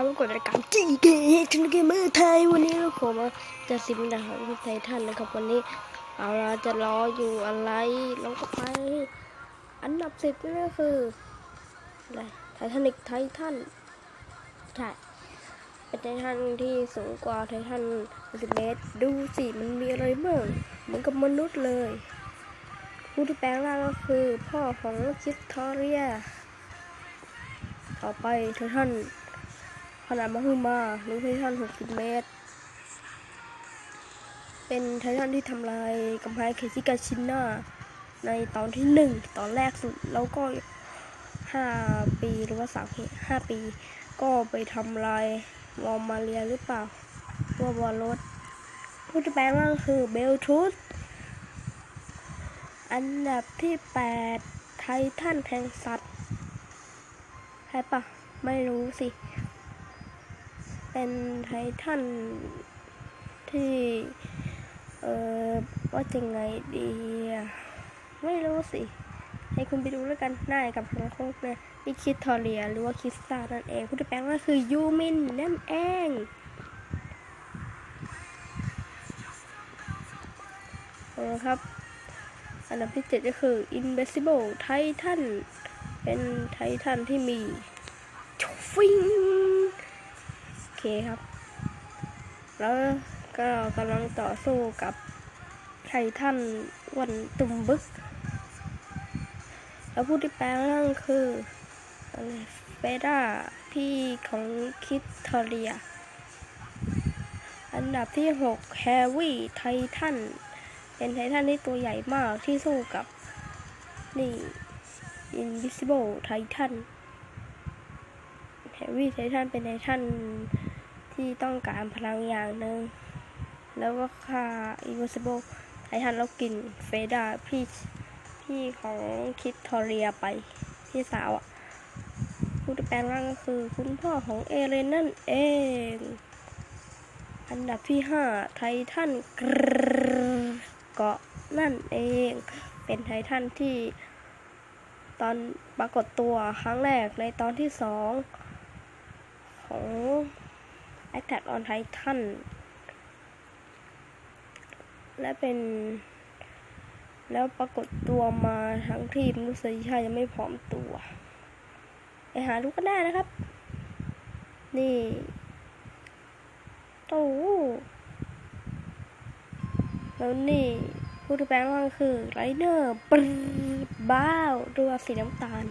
ครับกดรายการจีเกชนเกมเมอร์ไทยวันนี้เราขอมาจะสิบดาวที่ไททันนะครับ วันนี้เอาเราจะรออยู่อะไรเราก็ไปอันดับสิบนี่ก็คืออะไรไททานิกไททันใช่เป็นไททันที่สูงกว่าไททันสิบเมตรดูสิมันมีอะไรบ้างเหมือนกับมนุษย์เลย ผู้ที่แปลงร่างก็คือพ่อของคิสทอเรีย ต่อไปไททัน ขนาดมหึมาหรือไททัน60 เมตร เป็นไททันที่ทำลายกำแพงเคซิกาชิน่าในตอนที่หนึ่งตอนแรกสุดแล้วก็ 5 ปีหรือว่า3ปี5ปี ก็ไปทำลายวอร์มาเรียหรือเปล่าว่าบอลรถผู้ที่แปลงร่าคือเบลทูสอันดับที่ 8 ไททันแห่งสัตว์ ใช่ปะไม่รู้สิ เป็นไททันที่เออว่าจะไงดีไม่รู้สิ ให้คุณไปดูแล้วกันน้ากับทางโคกเนี่ยนี่คิดทอเรียหรือว่าคิสตานั่นเองผู้ที่แปลงก็คือยูมินนั่นเองเอาละครับ อันดับที่เจ็ดก็คือ Invisible Titan เป็นไททันที่มีฟิง เคครับ แล้วก็กำลังต่อสู้กับไททันวันตุมบึก แล้วผู้ที่แปลงร่างคือเฟด้าพี่ของคิดทอเรีย อันดับที่ 6 แฮร์วี่ไททัน เป็นไททันที่ตัวใหญ่มากที่สู้กับ นี่ Invisible Titan Heavy Titan เป็นไททัน ที่ต้องการพลังอย่างหนึ่ง แล้วก็ฆ่า Invisible Titan แล้วกินเฟดาพี่พี่ของคิดทอเรียไป พี่สาวอะ่ะผู้ที่แปลงร่างก็คือ คุณพ่อของเอเลนนั่นเอง อันดับที่5ไททันกรเกาะนั่นเอง เป็นไททันที่ตอนปรากฏตัวครั้งแรกในตอนที่สองของ Attack on Titan และเป็น แล้วปรากฏตัวมาทั้งที่มนุษยชาติยังไม่พร้อมตัวไปหาดูกันได้นะครับ นี่โต้แล้วนี่ผู้ที่แปลงร่างคือไรเนอร์ปรบ้าวตัวสีน้ำตาล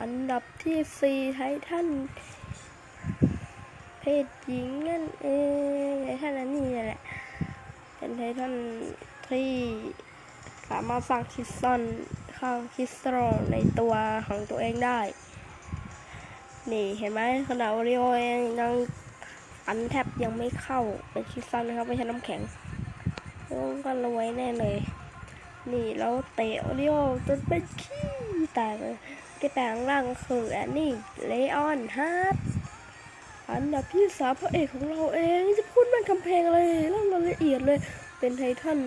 อันดับที่สี่ไททัน ศหญิงนั่นเองไททันอันนี้แหละ เป็นไททันที่สามารถสร้างคิสตัลข้างคิสตัลในตัวของตัวเองได้ นี่เห็นไหมขนาดโอริโอเองยังอันแทบยังไม่เข้าเป็นคิสตัลนะครับไม่ใช่น้ำแข็งโอ้ก็รวยแน่เลย นี่แล้วเตะโอริโอจนเป็นขี้แตกเลยที่แปลงร่างคือแอนนี่เลออนฮาร์ อันดับที่สามพระเอกของเราเองจะพูดมันคำเพลงเลยเล่ารายละเอียดเลย เป็นไททัน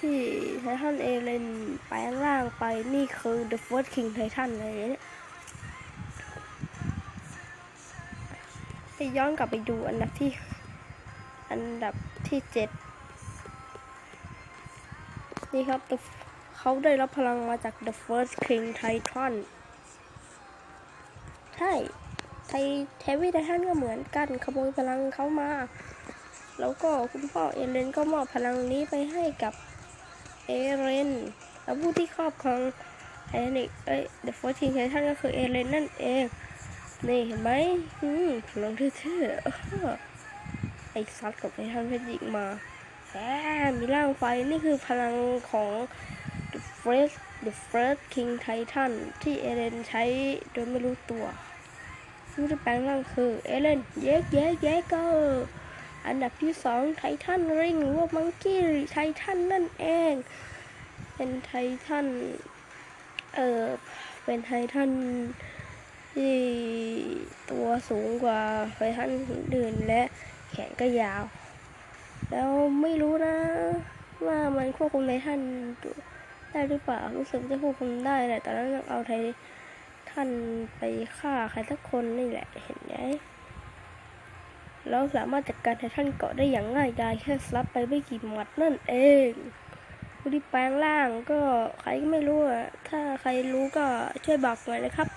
ที่ไททันเอเลนแปลงร่างไปนี่คือ The First King Titan เลยเนี่ยไปย้อนกลับไปดูอันดับที่ อันดับที่เจ็ดนี่ครับเขาได้รับพลังมาจาก The First King Titan ใช่ ไทเทวีไททันก็เหมือนกันขโมยพลังเขามา แล้วก็คุณพ่อเอเลนก็มอบพลังนี้ไปให้กับเอเลนแล้วผู้ที่ครอบครองไททานิกเอ้ย The First King Titan ก็คือเอเลนนั่นเองนี่เห็นไหมอืมพลังเท่ๆไอ้ซัดกับไททันเพชรหญิงมาแหมมีร่างไฟนี่คือพลังของ The First The First King Titan ที่เอเลนใช้โดยไม่รู้ตัว ผู้ที่แปลงร่างคือเอเลนเยกเยกเยกเกอร์อันดับที่สองไททันริงหรือว่ามังกี้ไททันนั่นเอง เป็นไททันเออเป็นไททันที่ตัวสูงกว่าไททันอื่นและแขนก็ยาว แล้วไม่รู้นะ ว่ามันควบคุมไททันได้หรือเปล่ารู้สึกจะควบคุมได้แหละแต่นั้นเอาไท ท่านไปฆ่าใครสักคนนี่แหละเห็นไหมแล้วสามารถจัดการไททันเกาะได้อย่างง่ายดายแค่สลับไปไม่กี่หมัดนั่นเองผู้ที่แปลงร่างก็ใครก็ไม่รู้อะถ้าใครรู้ก็ช่วยบอกหน่อยนะครับ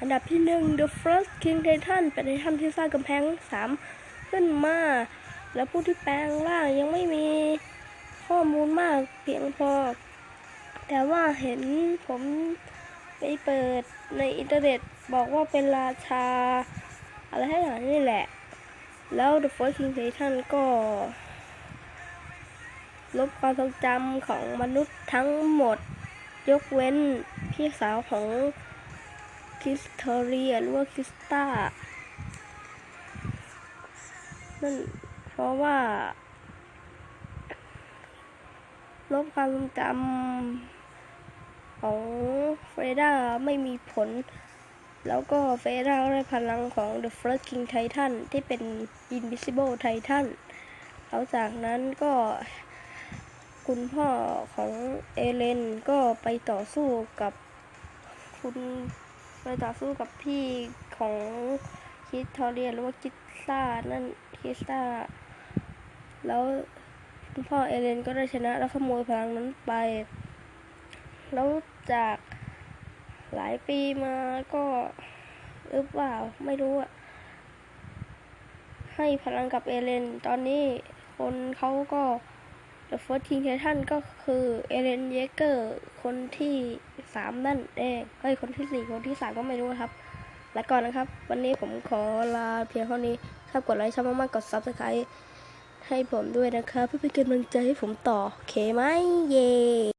อันดับที่หนึ่ง The First King Titan เป็นไททันที่สร้างกำแพงสามขึ้นมา แล้วผู้ที่แปลงร่างยังไม่มีข้อมูลมากเพียงพอ แต่ว่าเห็นผม ไปเปิดในอินเทอร์เน็ตบอกว่าเป็นราชา อะไรให้อย่างนี้แหละ แล้ว The First King Titan ก็ลบความทรงจำของมนุษย์ทั้งหมด ยกเว้นพี่สาวของคริสเทอเรียหรือว่าคริสตานั่นเพราะว่า ลบความทรงจำ ของเฟรดาไม่มีผล แล้วก็เฟรดาได้พลังของ The First King Titan ที่เป็น Invisible Titan แล้วจากนั้นก็คุณพ่อของเอเลนก็ไปต่อสู้กับคุณไปต่อสู้กับพี่ของคิสทอเรียหรือว่าคิสซ่านั่นคิสซ่าแล้วคุณพ่อเอเลนก็ได้ชนะแล้วขโมยพลังนั้นไป แล้วจากหลายปีมาก็หรือเปล่าไม่รู้อะให้พลังกับเอเลน ตอนนี้คนเขาก็ The First King Titan ก็คือเอเลนเยเกอร์คนที่สามนั่นเองเฮ้ยคนที่สี่คนที่สามก็ไม่รู้ครับ และก่อนนะครับ วันนี้ผมขอลาเพียงเท่านี้ ถ้ากดไลค์ชอบมากๆกด Subscribe ให้ผมด้วยนะครับ เพื่อเป็นกำลังใจให้ผมต่อ โอเคไหมเย่